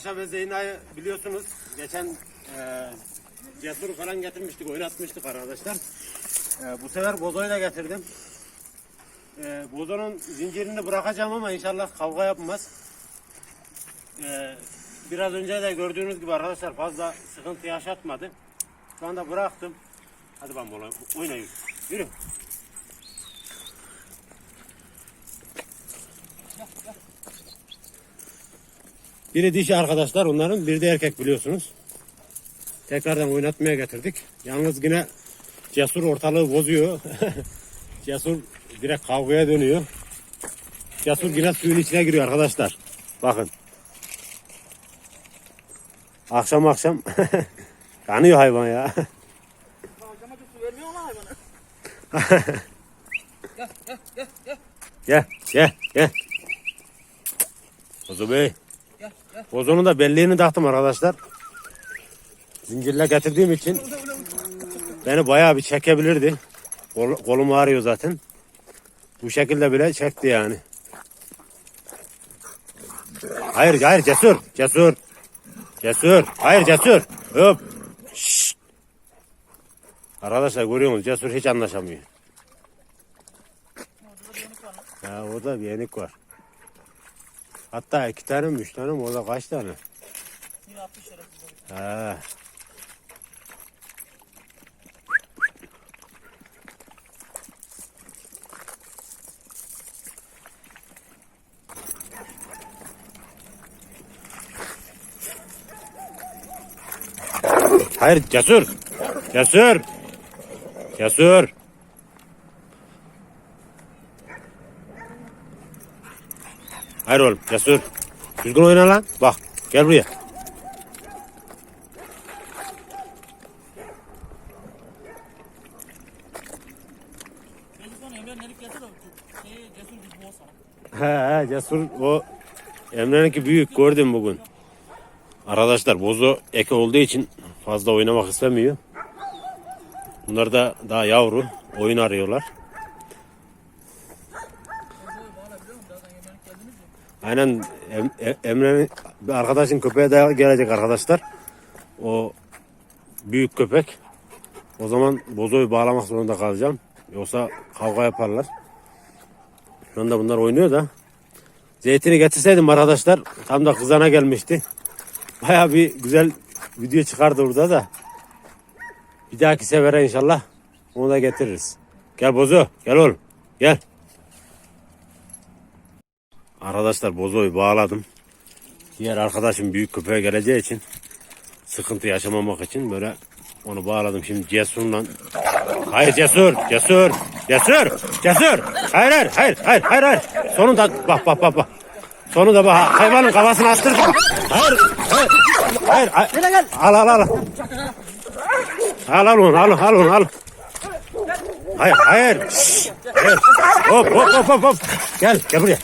Paşa ve Zeyna'yı biliyorsunuz. Geçen eee Cesur falan getirmiştik, oynatmıştık arkadaşlar. Eee, bu sefer Bozo'yu da getirdim. Ee, Bozo'nun zincirini bırakacağım ama inşallah kavga yapmaz. Ee, biraz önce de gördüğünüz gibi arkadaşlar fazla sıkıntı yaşatmadı. Şu anda bıraktım. Hadi ben oynayın. Yürü. Biri dişi arkadaşlar onların, biri de erkek biliyorsunuz. Tekrardan oynatmaya getirdik. Yalnız yine Cesur ortalığı bozuyor. Cesur direkt kavgaya dönüyor. Cesur yine suyun içine giriyor arkadaşlar. Bakın. Akşam akşam kanıyor hayvan ya. Akşama da su vermiyor mu hayvana? Gel gel gel. Bozo Bey. Gel gel. Bozonun da belleğini taktım arkadaşlar. Zincirle getirdiğim için beni bayağı bir çekebilirdi. Kol, kolum ağrıyor zaten. Bu şekilde bile çekti yani. Hayır hayır cesur cesur. Cesur. Hayır cesur. Hop. Şşt. Arkadaşlar görüyor musunuz? Cesur hiç anlaşamıyor. Ya orada bir yenik var. Hatta iki tane mi üç tane mi? Orada kaç tane? Yine attı şerefsiz. Ha. Hayır cesur. Cesur. Cesur. Hayır oğlum cesur. Düzgün oyna lan. Bak gel buraya. He he cesur o Emre'ninki büyük gördüm bugün. Arkadaşlar bozu eke olduğu için fazla oynamak istemiyor. Bunlar da daha yavru oyun arıyorlar. Aynen Em- E- Emre'nin arkadaşın köpeği de gelecek arkadaşlar. O büyük köpek. O zaman bozoyu bağlamak zorunda kalacağım. Yoksa kavga yaparlar. Şu anda bunlar oynuyor da. Zeytini getirseydim arkadaşlar tam da kızana gelmişti. Baya bir güzel video çıkardı burada da. Bir dahaki sefere inşallah onu da getiririz. Gel bozu gel oğlum gel. Arkadaşlar bozoyu bağladım. Diğer arkadaşım büyük köpeğe geleceği için sıkıntı yaşamamak için böyle onu bağladım. Şimdi cesurla Hayır cesur, cesur, cesur, cesur. Hayır, hayır, hayır, hayır, hayır, hayır. Sonunda bak, bak, bak, bak. Sonunda bak, hayvanın kafasını astırdım. Hayır, hayır, hayır, hayır. Gel. Al, al, al. Al, al onu, al, al onu, al. Hayır, hayır. Şşş, hayır. Hop, hop, hop, hop. Gel, gel buraya.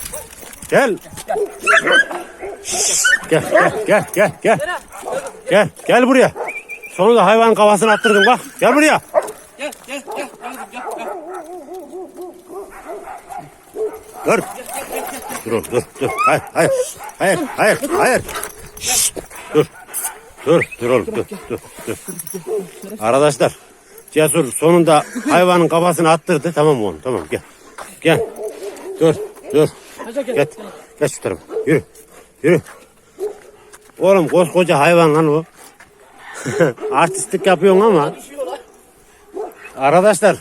Gel. Gel gel gel gel gel. Gel gel buraya. Sonunda hayvanın kafasını attırdın bak. Gel buraya. Gel gel gel. Gel. Dur. Dur dur dur. Hayır hayır. Hayır hayır hayır. Şşt, Dur. Dur dur oğlum dur dur dur. Arkadaşlar Cesur sonunda hayvanın kafasını attırdı. Tamam oğlum? Tamam gel. Gel. Dur dur. Hadi gel. Gel. Geç şu tarafa. Yürü. Yürü. Oğlum koskoca hayvan lan o. Artistlik yapıyorsun ama. Arkadaşlar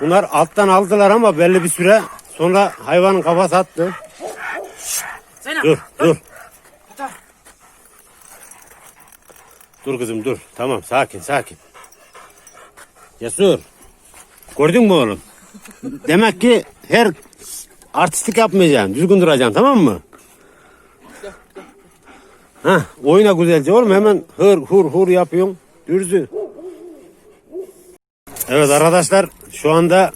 bunlar alttan aldılar ama belli bir süre sonra hayvanın kafası attı. Zeynep. Dur dur. Tamam. Dur kızım dur. Tamam sakin sakin. Cesur. Gördün mü oğlum? Demek ki her artistlik yapmayacaksın. Düzgün duracaksın tamam mı? Hah, oyna güzelce oğlum hemen hır hur hur yapıyorsun. Dürzü. Evet arkadaşlar şu anda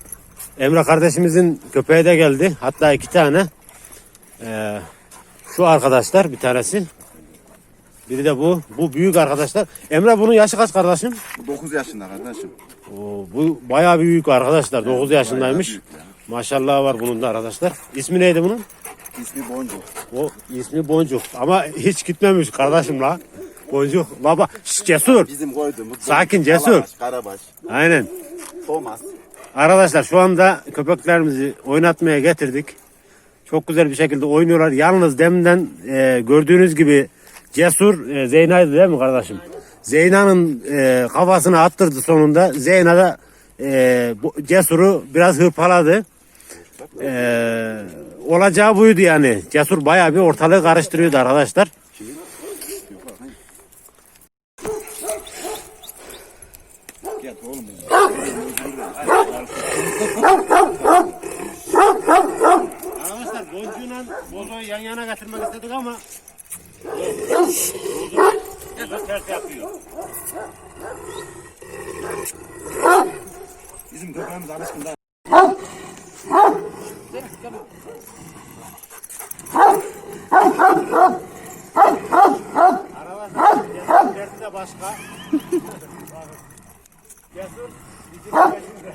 Emre kardeşimizin köpeği de geldi. Hatta iki tane. Ee, şu arkadaşlar bir tanesi. Biri de bu. Bu büyük arkadaşlar. Emre bunun yaşı kaç kardeşim? 9 yaşında kardeşim. Oo, bu bayağı büyük arkadaşlar. 9 yaşındaymış. Bayağı büyük Maşallah var bunun da arkadaşlar. İsmi neydi bunun? İsmi Boncuk. O ismi Boncuk. Ama hiç gitmemiş kardeşim la. Boncuk. Baba şş, cesur. Bizim koyduğumuz. Sakin, cesur. Kalabaş, Karabaş, Aynen. Thomas. Arkadaşlar şu anda köpeklerimizi oynatmaya getirdik. Çok güzel bir şekilde oynuyorlar. Yalnız deminden e, gördüğünüz gibi Cesur e, Zeyna'ydı değil mi kardeşim? Zeyna'nın e, kafasını attırdı sonunda. Zeyna da e, bu, Cesur'u biraz hırpaladı. E, olacağı buydu yani. Cesur bayağı bir ortalığı karıştırıyordu arkadaşlar. Arkadaşlar boncuğuyla bozoyu yan yana getirmek istedik ama bozu ters yapıyor. Bizim köpeğimiz alışkın da. Cesur derdi de başka. Cesur bizim peşinde.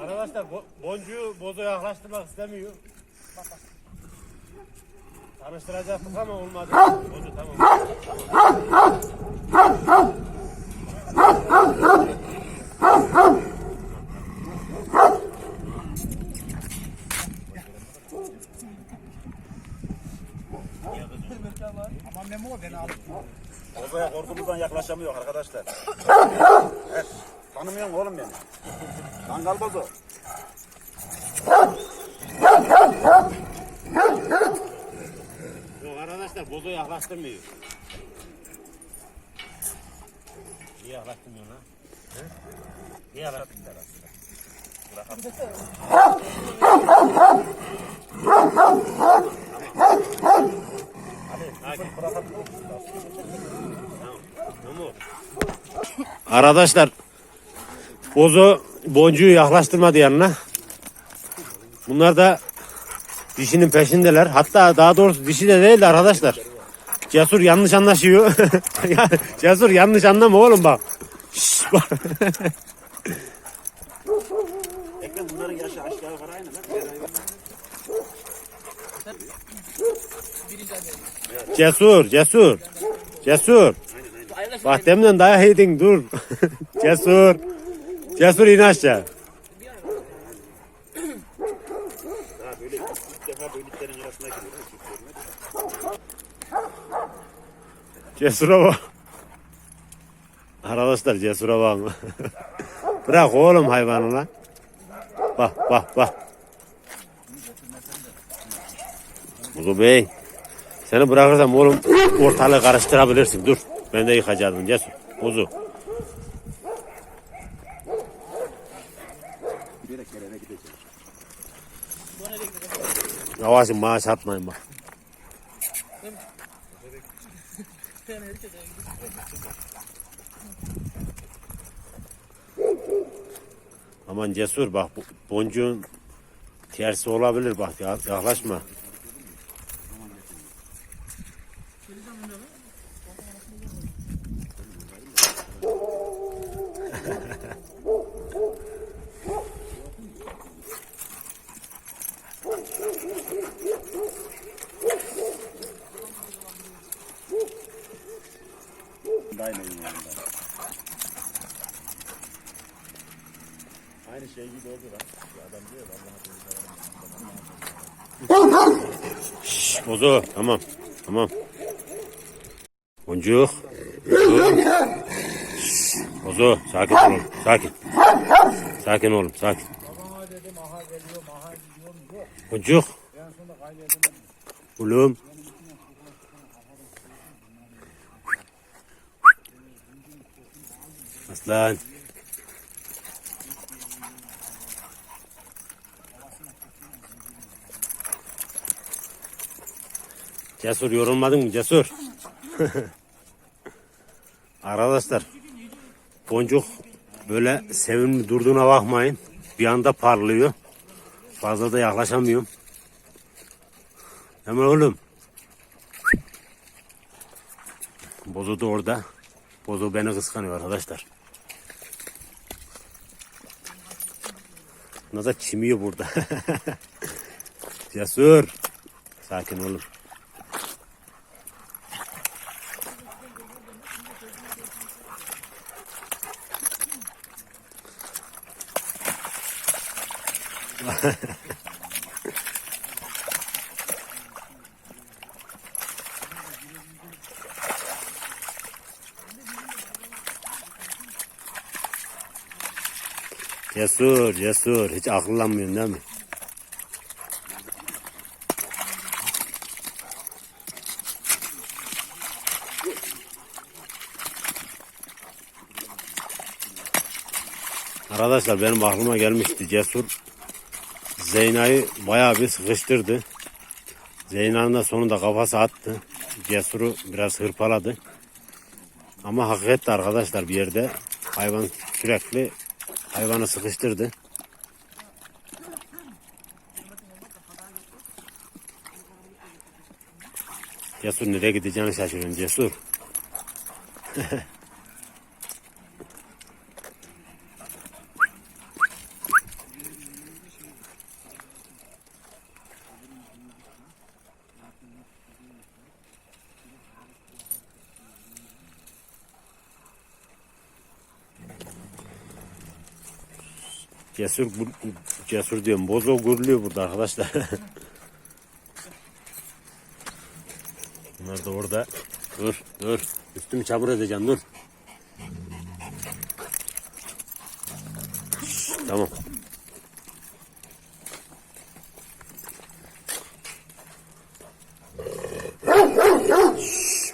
Arkadaşlar bo boncuğu bozoya yaklaştırmak istemiyor. Tanıştıracaktık ama olmadı. Bozu tamam. Bozaya korkumuzdan yaklaşamıyor arkadaşlar. evet. Tanımıyorsun oğlum beni. Kangal bozu. Yok arkadaşlar bozu yaklaştırmıyor. Niye yaklaştırmıyor lan? He? Niye yaklaştırmıyor? Arkadaşlar bozu boncuğu yaklaştırmadı yanına. Bunlar da dişinin peşindeler. Hatta daha doğrusu dişi de değil de arkadaşlar. Cesur yanlış anlaşıyor. Cesur yanlış anlama oğlum bak. Şşş, bak. Ekran bunların yaşı aşağı yukarı aynı lan. Cesur, cesur. Cesur. Bak demden dayak yedin dur. cesur. Cesur in aşağı. Cesura bak. Arkadaşlar cesura bak. Bırak oğlum hayvanı lan. Bak bak bak. Kuzu Bey. Seni bırakırsam oğlum ortalığı karıştırabilirsin. Dur. Ben de yıkacaktım cesur. Kuzu. Yavaşın maaş atmayın bak. Aman cesur bak boncuğun tersi olabilir bak ya- yaklaşma. Aynen yanında. Aynı şey gibi oldu lan. Adam diyor Allah'a Şşş bozu tamam tamam. Boncuk. Bozu. Şşş, Bozu sakin olun sakin. Sakin olun sakin. Boncuk. Oğlum. Aslan. Cesur yorulmadın mı Cesur? Arkadaşlar boncuk böyle sevimli durduğuna bakmayın. Bir anda parlıyor. Fazla da yaklaşamıyorum. Hemen oğlum. Bozo da orada. Bozo beni kıskanıyor arkadaşlar. Da çimiyor burada. Cesur. Sakin olun. Cesur, cesur. Hiç akıllanmıyorsun değil mi? Arkadaşlar benim aklıma gelmişti Cesur. Zeyna'yı bayağı bir sıkıştırdı. Zeyna'nın da sonunda kafası attı. Cesur'u biraz hırpaladı. Ama hak etti arkadaşlar bir yerde. Hayvan sürekli hayvanı sıkıştırdı. Cesur nereye gideceğini şaşırıyorum Cesur. Cesur cesur diyorum. Bozo guruluyor burada arkadaşlar. Bunlar da orada. Dur, dur. Üstümü çabur edeceğim, dur. Tamam.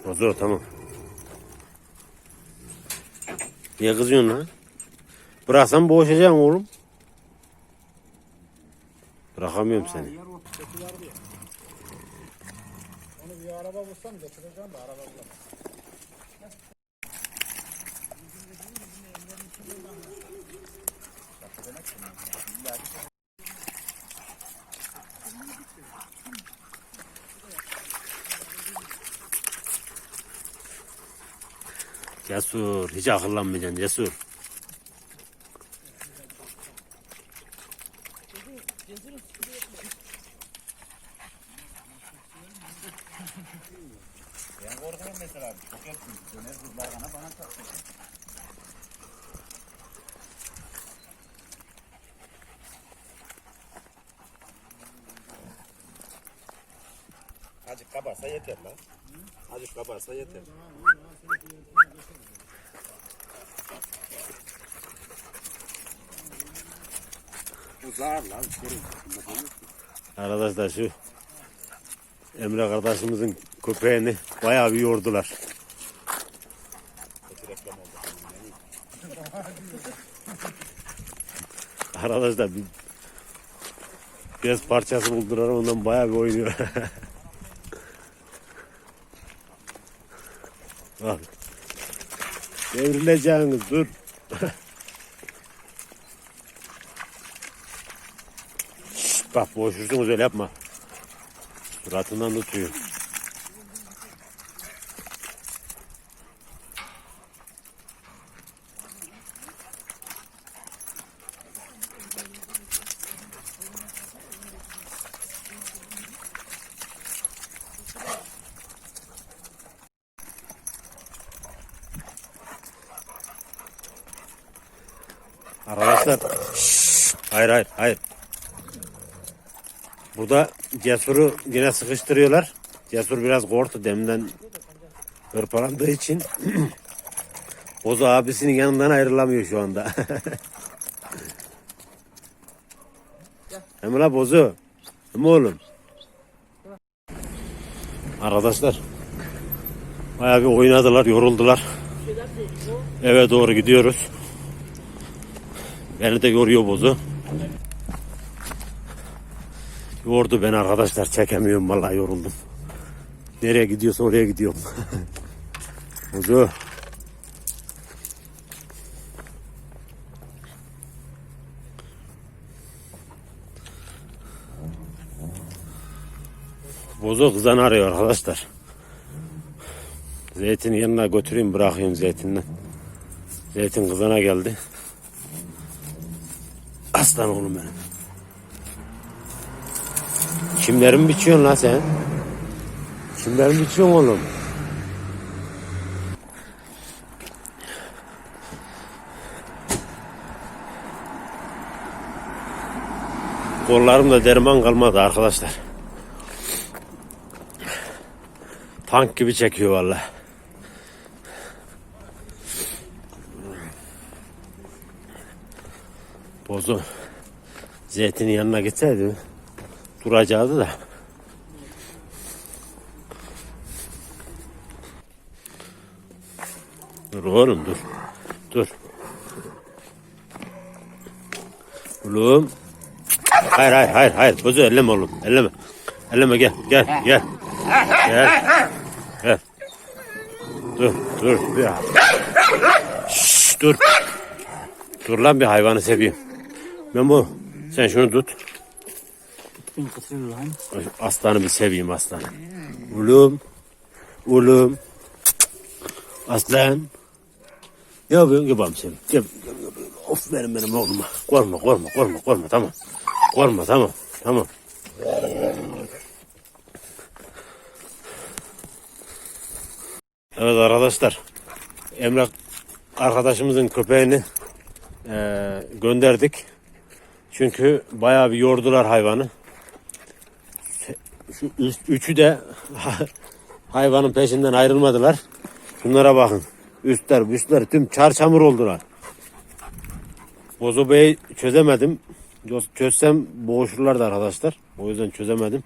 Bozo tamam. Niye kızıyorsun lan? Bıraksam boğuşacaksın oğlum. Bırakamıyorum seni. Onu bir araba bulsam götüreceğim de araba bulamam. Cesur. Hiç akıllanmayacaksın cesur. Arkadaşlar şu Emre kardeşimizin köpeğini bayağı bir yordular. Arkadaşlar bir bez parçası buldular ondan bayağı bir oynuyor. Bak. Devrileceğiniz dur. Bak boğuşursunuz öyle yapma. Suratından tutuyor. Arkadaşlar hayır hayır hayır. Cesur'u yine sıkıştırıyorlar. Cesur biraz korktu deminden hırpalandığı için. Bozu abisinin yanından ayrılamıyor şu anda. La Bozu. Hem oğlum. Arkadaşlar. Bayağı bir oynadılar, yoruldular. Eve doğru gidiyoruz. Beni de yoruyor bozu. Yordu ben arkadaşlar çekemiyorum vallahi yoruldum. Nereye gidiyorsa oraya gidiyorum. bozu. Bozu kızan arıyor arkadaşlar. Zeytin yanına götüreyim bırakayım zeytinden. Zeytin kızana geldi. Aslan oğlum benim. Çimlerimi biçiyorsun lan sen. Çimlerimi biçiyorsun oğlum. Kollarımda derman kalmadı arkadaşlar. Tank gibi çekiyor vallahi. Bozu zeytinin yanına gitseydi duracaktı da. Dur oğlum dur. Dur. Oğlum. Hayır hayır hayır hayır. Bozu elleme oğlum. Elleme. Elleme gel gel gel. Gel. Gel. Dur dur. Bir. Şşş, dur. Dur lan bir hayvanı seveyim. Memo sen şunu tut. Bin kısır lan. Aslanı bir seveyim aslanı. Oğlum. Oğlum. Aslan. Ne yapıyorsun? Seveyim. Gel, gel, gel, gel. Of benim benim oğluma. Korkma korkma korkma korkma tamam. Korkma tamam. Tamam. Evet arkadaşlar. Emrah arkadaşımızın köpeğini eee, gönderdik. Çünkü bayağı bir yordular hayvanı. Şu üçü de hayvanın peşinden ayrılmadılar. Şunlara bakın. Üstler, üstler tüm çarçamur oldular. Bozo Bey'i çözemedim. Çözsem boğuşurlardı arkadaşlar. O yüzden çözemedim.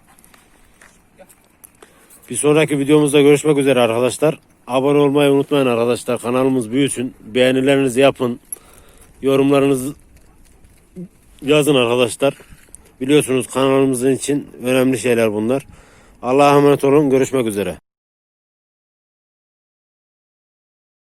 Bir sonraki videomuzda görüşmek üzere arkadaşlar. Abone olmayı unutmayın arkadaşlar. Kanalımız büyüsün. Beğenilerinizi yapın. Yorumlarınızı yazın arkadaşlar. Biliyorsunuz kanalımızın için önemli şeyler bunlar. Allah'a emanet olun. Görüşmek üzere.